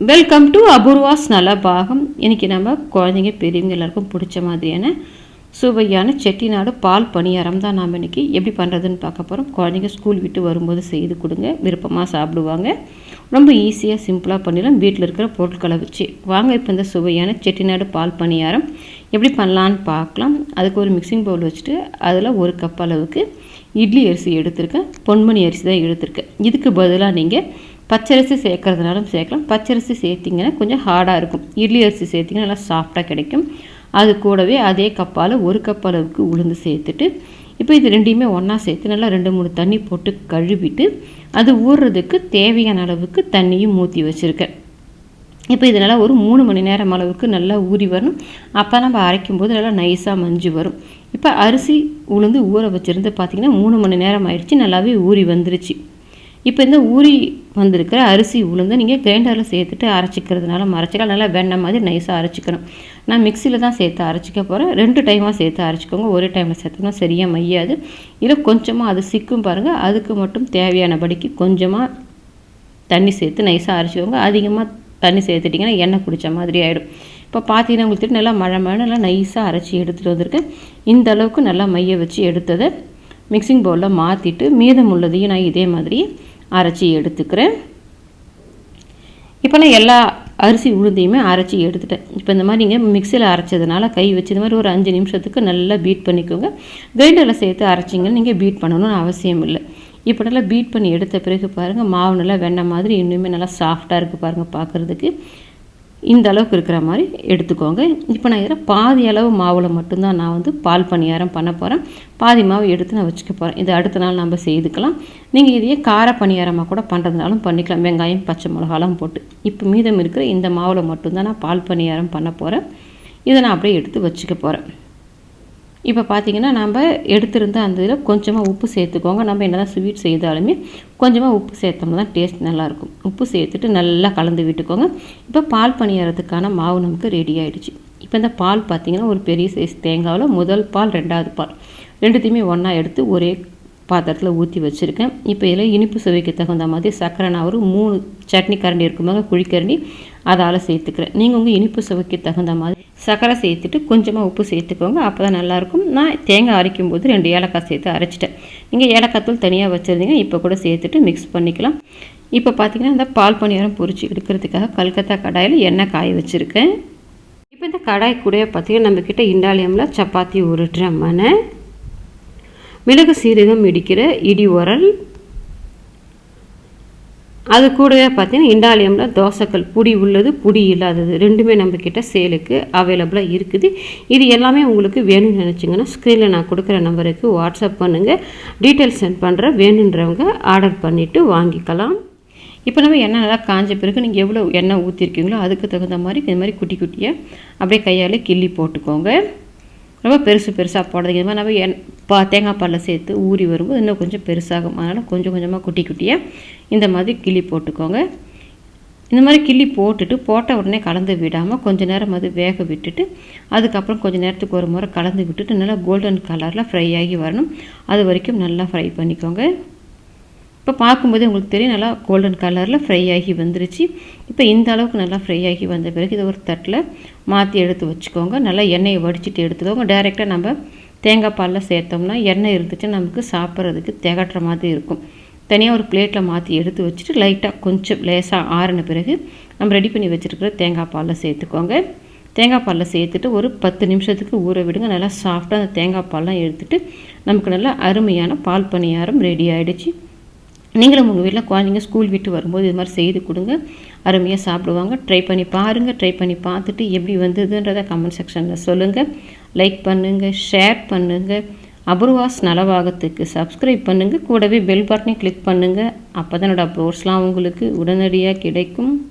Welcome to Apoorva's நல்ல பாகம் இன்றைக்கி நம்ம குழந்தைங்க பெரியவங்க எல்லாருக்கும் பிடிச்ச மாதிரியான சுவையான செட்டிநாடு பால் பணியாரம் தான் நாம் இன்றைக்கி எப்படி பண்ணுறதுன்னு பார்க்க போகிறோம் குழந்தைங்க ஸ்கூல் விட்டு வரும்போது செய்து கொடுங்க. விருப்பமாக சாப்பிடுவாங்க. ரொம்ப ஈஸியாக சிம்பிளாக பண்ணிடலாம். வீட்டில் இருக்கிற பொருட்களை வச்சு. வாங்க இப்போ இந்த சுவையான செட்டிநாடு பால் பணியாரம் எப்படி பண்ணலான்னு பார்க்கலாம். அதுக்கு ஒரு மிக்சிங் பவுல் வச்சுட்டு அதில் ஒரு கப் அளவுக்கு இட்லி அரிசி எடுத்திருக்கேன். பொன்மணி அரிசி தான் எடுத்திருக்கேன். இதுக்கு பதிலாக நீங்கள் பச்சரிசி சேர்க்கறதுனாலும் சேர்க்கலாம். பச்சரிசி சேர்த்திங்கன்னா கொஞ்சம் ஹார்டாக இருக்கும். இட்லி அரிசி சேர்த்திங்கன்னா நல்லா சாஃப்டாக கிடைக்கும். அது கூடவே அதே கப்பால் ஒரு கப் அளவுக்கு உளுந்து சேர்த்துட்டு இப்போ இது ரெண்டையுமே ஒன்றா சேர்த்து நல்லா ரெண்டு மூணு தண்ணி போட்டு கழுவிட்டு அது ஊறுறதுக்கு தேவையான அளவுக்கு தண்ணியும் ஊற்றி வச்சுருக்கேன். இப்போ இதனால் ஒரு மூணு மணி நேரம் அளவுக்கு நல்லா ஊறி வரணும். அப்போ நம்ம அரைக்கும்போது நல்லா நைஸாக மஞ்சு வரும். இப்போ அரிசி உளுந்து ஊற வச்சுருந்து பார்த்திங்கன்னா மூணு மணி நேரம் ஆயிடுச்சு. நல்லாவே ஊறி வந்துருச்சு. இப்போ இந்த ஊறி வந்திருக்கிற அரிசி உளுந்து நீங்கள் கிரைண்டரில் சேர்த்துட்டு அரைச்சிக்கிறதுனால அரைச்சிக்கலாம் நல்லா வெண்ணெய் மாதிரி நைஸாக அரைச்சிக்கணும். நான் மிக்சியில் தான் சேர்த்து அரைச்சிக்க போகிறேன் ரெண்டு டைமாக சேர்த்து அரைச்சிக்கோங்க. ஒரே டைமில் சேர்த்துனா சரியாக மையாது. இல்லை கொஞ்சமாக அது சிக்கும் பாருங்கள் அதுக்கு மட்டும் தேவையானபடிக்கு கொஞ்சமாக தண்ணி சேர்த்து நைஸாக அரைச்சிக்கோங்க. அதிகமாக தண்ணி சேர்த்துட்டிங்கன்னா எண்ணெய் குடித்த மாதிரி ஆகிடும் இப்போ பார்த்தீங்கன்னா உங்களுக்கு நல்லா மழை மழை நல்லா நைஸாக அரைச்சி எடுத்துகிட்டு வந்திருக்கேன். இந்த அளவுக்கு நல்லா மைய வச்சு எடுத்ததை மிக்சிங் பவுலில் மாற்றிட்டு மீதம் உள்ளதையும் நான் இதே மாதிரி அரைச்சி எடுத்துக்கிறேன். இப்போ நான் எல்லா அரிசி உளுந்தையுமே அரைச்சி எடுத்துட்டேன். இப்போ இந்த மாதிரி நீங்கள் மிக்சியில் அரைச்சதுனால கை வச்சு இந்த மாதிரி ஒரு அஞ்சு நிமிஷத்துக்கு நல்லா பீட் பண்ணிக்கோங்க. கிரைண்டரில் சேர்த்து அரைச்சிங்கன்னு நீங்கள் பீட் பண்ணணும்னு அவசியம் இல்லை. இப்போ நல்லா பீட் பண்ணி எடுத்த பிறகு பாருங்கள் மாவு நல்லா வெண்ணெய் மாதிரி இன்னுமே நல்லா சாஃப்டாக இருக்குது பாருங்கள் பார்க்குறதுக்கு. இந்த அளவுக்கு இருக்கிற மாதிரி எடுத்துக்கோங்க. இப்போ நான் இதில் பாதி அளவு மாவில் மட்டும்தான் நான் வந்து பால் பணியாரம் பண்ண போகிறேன் பாதி மாவு எடுத்து நான் வச்சுக்க போகிறேன் இது அடுத்த நாள் நம்ம செய்துக்கலாம். நீங்கள் இதையே கார பணியாரமாக கூட பண்ணுறதுனாலும் பண்ணிக்கலாம். வெங்காயம் பச்சை மிளகாலாம் போட்டு. இப்போ மீதம் இருக்கிற இந்த மாவில் மட்டும்தான் நான் பால் பணியாரம் பண்ண போகிறேன் இதை நான் அப்படியே எடுத்து வச்சுக்க போகிறேன் இப்போ பார்த்தீங்கன்னா நம்ம எடுத்திருந்த அந்த இதில் கொஞ்சமாக உப்பு சேர்த்துக்கோங்க. நம்ம என்ன தான் ஸ்வீட் செய்தாலுமே கொஞ்சமாக உப்பு சேர்த்தோம்னா தான் டேஸ்ட் நல்லாயிருக்கும். உப்பு சேர்த்துட்டு நல்லா கலந்து விட்டுக்கோங்க. இப்போ பால் பணியாரத்துக்கான மாவு நமக்கு ரெடி ஆகிடுச்சு இப்போ இந்த பால் பார்த்திங்கன்னா ஒரு பெரிய சைஸ் தேங்காவில் முதல் பால் ரெண்டாவது பால். ரெண்டுத்தையுமே ஒன்றா எடுத்து ஒரே பாத்திரத்தில் ஊற்றி வச்சுருக்கேன். இப்போ இதில் இனிப்பு சுவைக்கு தகுந்த மாதிரி சர்க்கரை நான் ஒரு மூணு சட்னி கரண்டி இருக்கும்போது குழிக்கரண்டி அதால் சேர்த்துக்கிறேன். நீங்கள் உங்கள் இனிப்பு சுவைக்கு தகுந்த மாதிரி சர்க்கரை சேர்த்துட்டு கொஞ்சமாக உப்பு சேர்த்துக்கோங்க. அப்போ தான் நல்லாயிருக்கும் நான் தேங்காய் அரைக்கும் போது ரெண்டு ஏலக்காய் சேர்த்து அரைச்சிட்டேன். நீங்கள் ஏலக்காய் தூள் தனியாக வச்சுருந்தீங்க. இப்போ கூட சேர்த்துட்டு மிக்ஸ் பண்ணிக்கலாம். இப்போ பார்த்தீங்கன்னா இந்த பால் பணியாரம் பொரிச்சு எடுக்கிறதுக்காக கல்கத்தா கடாயில் எண்ணெய் காய வச்சுருக்கேன். இப்போ இந்த கடாய் கூட பார்த்திங்கன்னா நம்மக்கிட்ட இண்டாலியமில் சப்பாத்தி உருட்டுற மனை மிளகு சீரகம் இடிக்கிற இடி உரல். அது கூடவே பார்த்தீங்கன்னா இண்டாலியமில் தோசைக்கல் புடி உள்ளது புடி இல்லாதது. ரெண்டுமே நம்மக்கிட்ட சேலுக்கு அவைலபிளாக இருக்குது. இது எல்லாமே உங்களுக்கு வேணும்னு நினச்சிங்கன்னா ஸ்க்ரீனில் நான் கொடுக்குற நம்பருக்கு வாட்ஸ்அப் பண்ணுங்கள் டீட்டெயில்ஸ் சென்ட் பண்ணுற வேணுன்றவங்க ஆர்டர் பண்ணிவிட்டு வாங்கிக்கலாம். இப்போ நம்ம எண்ணெய் நல்லா காஞ்ச பிறகு நீங்கள் எவ்வளோ எண்ணெய் ஊற்றிருக்கீங்களோ அதுக்கு தகுந்த மாதிரி இந்த மாதிரி குட்டி குட்டியாக அப்படியே கையால் கிள்ளி போட்டுக்கோங்க. ரொம்ப பெருசு பெருசாக போடுறதுக்கு. இது மாதிரி நம்ம என் பா தேங்காய் பாலில் சேர்த்து ஊறி வரும்போது இன்னும் கொஞ்சம் பெருசாகும். அதனால் கொஞ்சம் கொஞ்சமாக குட்டி குட்டியாக இந்த மாதிரி கிள்ளி போட்டுக்கோங்க. இந்த மாதிரி கிள்ளி போட்டுட்டு போட்ட உடனே கலந்து விடாமல் கொஞ்சம் நேரம் அது வேக விட்டுட்டு அதுக்கப்புறம் கொஞ்சம் நேரத்துக்கு ஒரு முறை கலந்து விட்டுட்டு நல்லா கோல்டன் கலரில் ஃப்ரை ஆகி வரணும். அது வரைக்கும் நல்லா ஃப்ரை பண்ணிக்கோங்க. இப்போ பார்க்கும்போது உங்களுக்கு தெரியும் நல்லா கோல்டன் கலரில் ஃப்ரை ஆகி வந்துருச்சு. இப்போ இந்த அளவுக்கு நல்லா ஃப்ரை ஆகி வந்த பிறகு இதை ஒரு தட்டில் மாற்றி எடுத்து வச்சுக்கோங்க. நல்லா எண்ணெயை வடிச்சிட்டு எடுத்துக்கோங்க. டைரெக்டாக நம்ம தேங்காய் பாலில் சேர்த்தோம்னா எண்ணெய் இருந்துச்சு நமக்கு சாப்பிட்றதுக்கு திகட்டுற மாதிரி இருக்கும். தனியாக ஒரு பிளேட்டில் மாற்றி எடுத்து வச்சுட்டு லைட்டாக கொஞ்சம் லேசாக ஆறின பிறகு நம்ம ரெடி பண்ணி வச்சுருக்கிற தேங்காய் பாலில் சேர்த்துக்கோங்க. தேங்காய் பாலில் சேர்த்துட்டு ஒரு பத்து நிமிஷத்துக்கு ஊற விடுங்க. நல்லா சாஃப்டாக அந்த தேங்காய் பால்லாம் எடுத்துகிட்டு நமக்கு நல்லா அருமையான பால் பணியாரம் ரெடி ஆகிடுச்சு நீங்களும் உங்கள் வீட்டில் குழந்தைங்க ஸ்கூல் விட்டு வரும்போது இது மாதிரி செய்து கொடுங்க. அருமையாக சாப்பிடுவாங்க. ட்ரை பண்ணி பாருங்கள் ட்ரை பண்ணி பார்த்துட்டு எப்படி வந்ததுன்றதை கமெண்ட் செக்ஷனில் சொல்லுங்கள் லைக் பண்ணுங்கள் ஷேர் பண்ணுங்கள் அபூர்வாஸ் நலவாகத்துக்கு சப்ஸ்கிரைப் பண்ணுங்கள் கூடவே பெல் பட்டனை கிளிக் பண்ணுங்கள் அப்போ தான் என்னோடய அப்ரோட்ஸ்லாம் உங்களுக்கு உடனடியாக கிடைக்கும்.